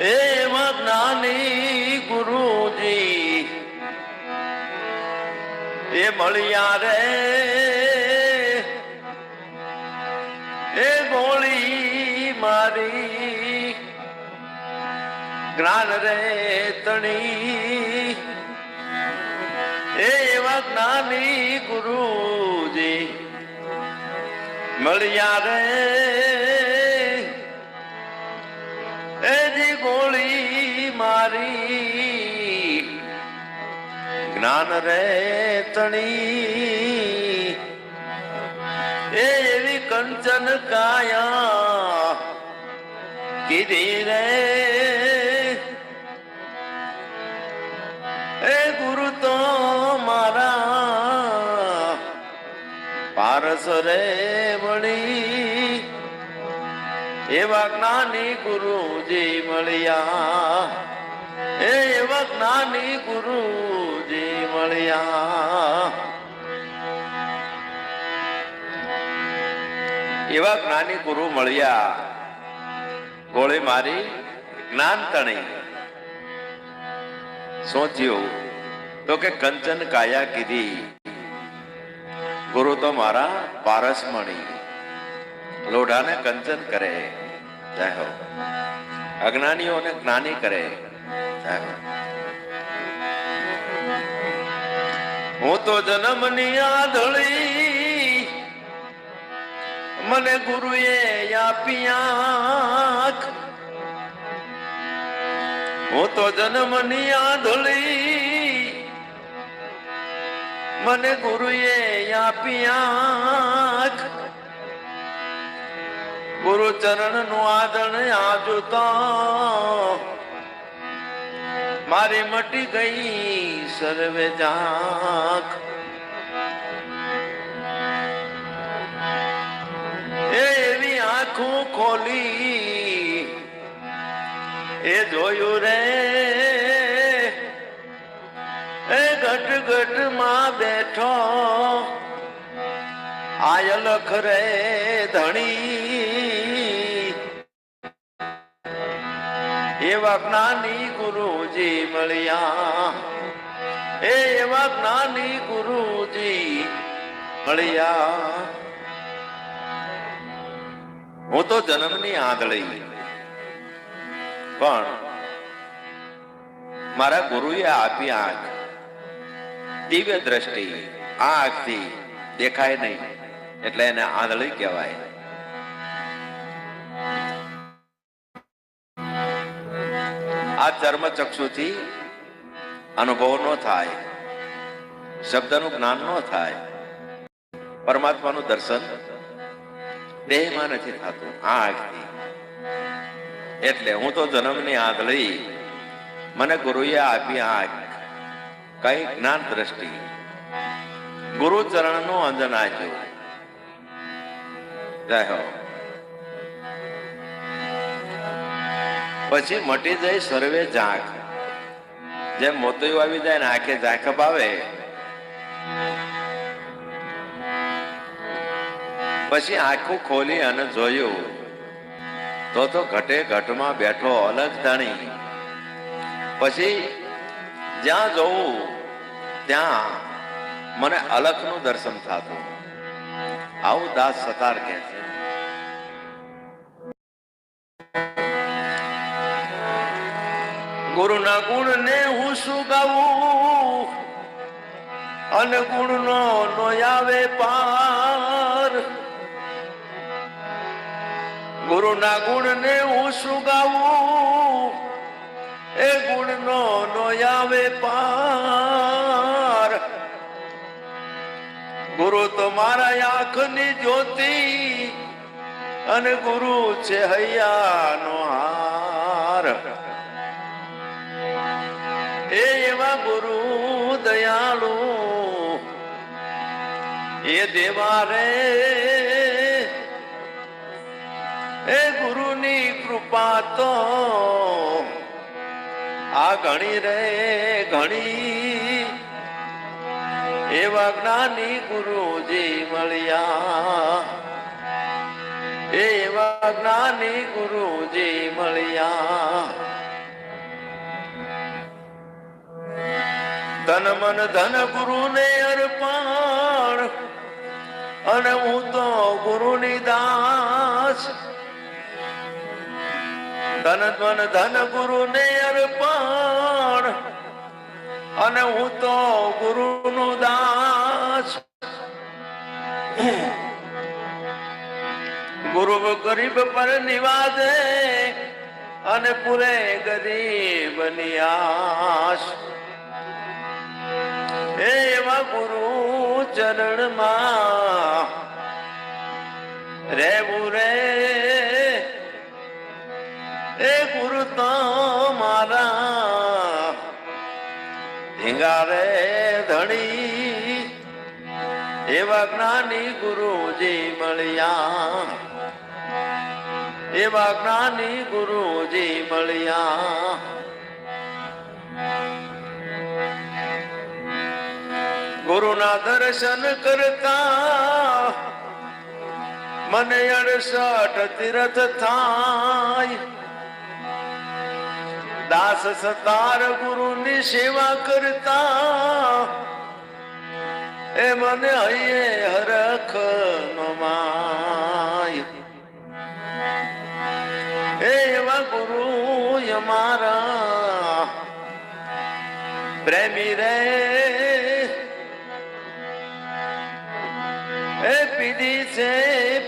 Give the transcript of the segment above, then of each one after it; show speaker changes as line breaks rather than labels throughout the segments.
એવા જ્ઞાની ગુરુજી, એ મળ્યા રે, એ ગોળી મારી, જ્ઞાન રે તણી. એવા જ્ઞાની ગુરુજી મળ્યા રે, એ મારી જ્ઞાન રે તણી એ એવી કંચન કાયા કીધી રે. એ ગુરુ તો મારા પારસ રે વળી એવા જ્ઞાની ગુરુજી મળ્યા. એ એવા જ્ઞાની ગુરુજી મળ્યા. એવા જ્ઞાની ગુરુ મળ્યા. ગોળે મારી જ્ઞાન તણી. સોચ્યું તો કે કંચન કાયા કીધી. ગુરુ તો મારા પારસ મણી. લોઢાને કંચન કરે. જય હો અજ્ઞાનીઓને જ્ઞાની કરે જય હો હું તો જન્મની આધળી મને ગુરુએ આપી આંખ હું તો જન્મની આધળી મને ગુરુએ આપી આંખ ગુરુ ચરણનું આદણ આજો મારી મટી ગઈ સર્વે જાખ. એવી આંખો ખોલી, એ જોયું રે. એ ઘટ ઘટમાં બેઠો. આયલખ રે ધણી એવા જ્ઞાની ગુરુજી મળ્યા. એ એવા જ્ઞાની ગુરુજી મળ્યા. હું તો જન્મની આંધળી પણ મારા ગુરુએ આપી આંખ. દિવ્ય દ્રષ્ટિ આંખથી દેખાય નહીં. એટલે એને આંધળી કહેવાય. આ ચર્મ ચક્ષુથી અનુભવ ન થાય, શબ્દનું જ્ઞાન ન થાય, પરમાત્માનું દર્શન દેહમાં નથી થતું આ આંખથી. એટલે હું તો જન્મની આંધળી મને ગુરુએ આપી આંખ, કઈ જ્ઞાન દ્રષ્ટિ. ગુરુ ચરણનું અંજન આપ્યું. જય હો. પછી મટી જાય સર્વે ઝાંખ. જેમ મોતયું આવી જાય ને આંખે ઝાંખ આવે પછી આંખું ખોલી અને જોયું. તો તો ઘટે ઘટમાં બેઠો અલગ ધણી. પછી જ્યાં જવું, ત્યાં મને અલખનું દર્શન થતું. આવું દાસ સતાર કે છે. ગુરુના ગુણ ને હું શું અને ગુણ નો આવે પાર. ગુરુના ગુણ ને હું શું એ ગુણ નો નો આવે પાર. ગુરુ તો મારા આંખની જ્યોતિ, અને ગુરુ છે હૈયાનો હાર. હે દેવા રે એ ગુરુની કૃપા તો આ ઘણી રે ઘણી એવા જ્ઞાની ગુરુજી મળ્યા. એવા જ્ઞાની ગુરુજી મળ્યા. તન મન ધન ગુરુને અર્પણ અને હું તો ગુરુની દાસ. ધન ધન ધન ગુરુને અર્પણ. અને હું તો ગુરુનું દાસ. ગુરુ ગરીબ પર નિવાદે અને પૂરે ગરીબ આશ એવા ગુરુ ચરણમાં રહેવું રે એ ગુરુ તો મારા ધીંગારે ધણી, એવા જ્ઞાની ગુરુજી મળ્યા. એવા જ્ઞાની ગુરુજી મળ્યા. ગુરુના દર્શન કરતા મને અડસઠ તીરથ થાય. દાસ સતાર ગુરુની સેવા કરતા. એ મને હૈયે હરખ નમાય એવા ગુરુ અમારા પ્રેમી રે પીધી છે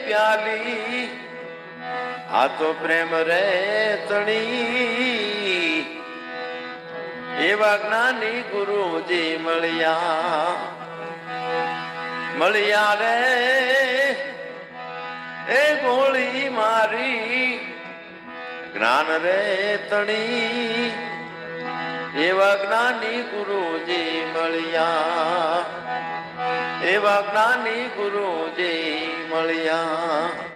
પ્યાલી આ તો પ્રેમ રે તણી. એવા જ્ઞાની ગુરુજી મળ્યા મળ્યા રે. એ ગોળી મારી જ્ઞાન રે તણી. એવા જ્ઞાની ગુરુજી મળ્યા એવા જ્ઞાની ગુરુજી મળ્યા.